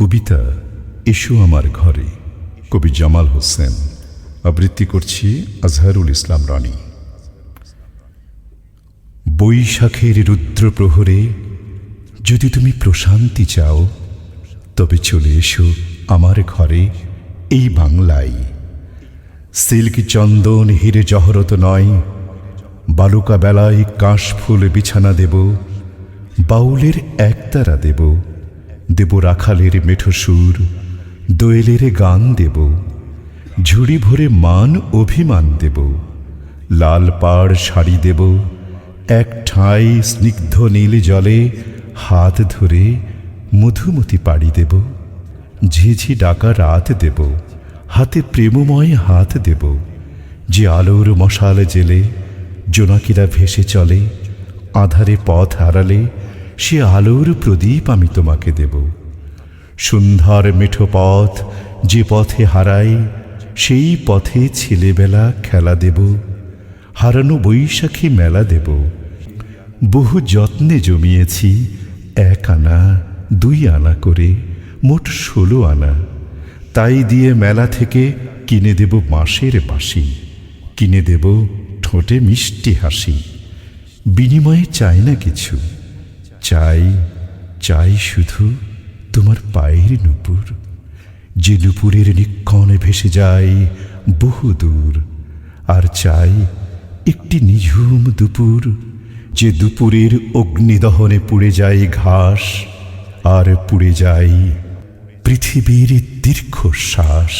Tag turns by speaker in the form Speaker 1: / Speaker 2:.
Speaker 1: কবিতা, এসো আমার ঘরে। কবি জামাল হোসেন। আবৃত্তি করছি আজহারুল ইসলাম রানী। বৈশাখের রুদ্র প্রহরে যদি তুমি প্রশান্তি চাও, তবে চলে এসো আমার ঘরে এই বাংলায়। সিল্ক চন্দন হিরে জহরত নয়, বালুকা বেলায় কাশ ফুল বিছানা দেব, বাউলের একতারা দেব। দেব রাখালের মেঠো সুর, দোয়েলের গান দেব, ঝুড়ি ভরে মান অভিমান দেব, লাল পাড় শাড়ি দেব, এক ঠাঁই স্নিগ্ধ নীল জলে হাত ধরে মধুমতি পাড়ি দেব, ঝিঝি ডাকা রাত দেব, হাতে প্রেমময় হাত দেব, যে আলোর মশাল জেলে জোনাকিরা ভেসে চলে, আধারে পথ হারালে সে আলোর প্রদীপ আমি তোমাকে দেব। সুন্দর মেঠো পথ যে পথে হারাই, সেই পথে ছেলেবেলা খেলা দেব। হারানো বৈশাখী মেলা দেব। বহু যত্নে জমিয়েছি এক আনা, দুই আনা করে, মোট ষোলো আনা। তাই দিয়ে মেলা থেকে কিনে দেব বাঁশের বাঁশি, কিনে দেব ঠোঁটে মিষ্টি হাসি। বিনিময়ে চাই না কিছু। চাই চাই শুধু তোমার পায়ের নুপুর। যে নুপুরের নিক্ষণে ভেসে যায় বহু দূর। আর চাই একটি নিঝুম দুপুর, যে দুপুরের অগ্নিদহনে পুড়ে যায় ঘাস আর পুড়ে যায় পৃথিবীর দীর্ঘশ্বাস।